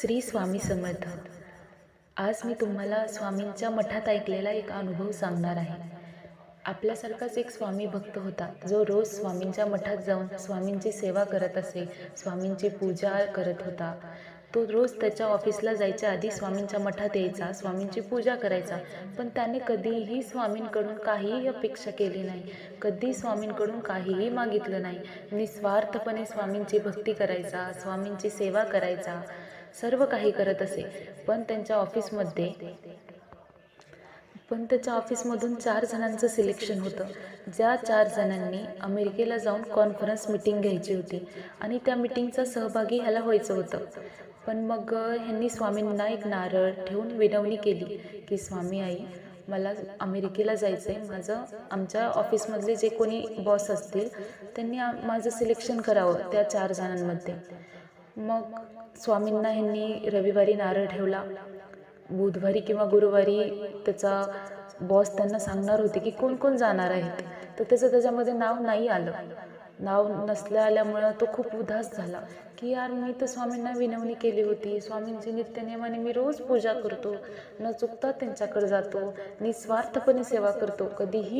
श्री स्वामी समर्थ. आज मी तुम्हाला स्वामींच्या मठात ऐकलेला एक अनुभव सांगणार आहे. आपल्यासारखाच एक स्वामी भक्त होता. जो रोज स्वामींच्या मठात जाऊन स्वामींची सेवा करत असे स्वामींची पूजा करत होता. तो रोज त्याच्या ऑफिसला जायच्या आधी स्वामींच्या मठात यायचा स्वामींची पूजा करायचा. पण त्याने कधीही स्वामींकडून काहीही अपेक्षा केली नाही. कधी स्वामींकडून काहीही मागितलं नाही. निस्वार्थपणे स्वामींची भक्ती करायचा स्वामींची सेवा करायचा. सर्व काही करत असे. पण त्यांच्या ऑफिसमध्ये पण त्याच्या ऑफिसमधून चार जणांचं सिलेक्शन होतं. ज्या चार जणांनी अमेरिकेला जाऊन कॉन्फरन्स मिटिंग घ्यायची होती आणि त्या मिटिंगचा सहभागी ह्याला व्हायचं होतं. पण मग ह्यांनी स्वामींना एक नारळ ठेवून विनवणी केली की स्वामी आई मला अमेरिकेला जायचं आहे माझं आमच्या ऑफिसमधले जे कोणी बॉस असतील त्यांनी माझं सिलेक्शन करावं त्या चार जणांमध्ये. मग स्वामींना ह्यांनी रविवारी नारळ ठेवला. बुधवारी किंवा गुरुवारी त्याचा बॉस त्यांना सांगणार होते की कोण कोण जाणार आहेत. तर त्याचं त्याच्यामध्ये नाव नाही आलं. नाव नसल्या आल्यामुळं तो खूप उदास झाला की यार मी तर स्वामींना विनवणी केली होती. स्वामींची नित्यनेमाने मी रोज पूजा करतो. न चुकता त्यांच्याकडे जातो. निस्वार्थपणे सेवा करतो. कधीही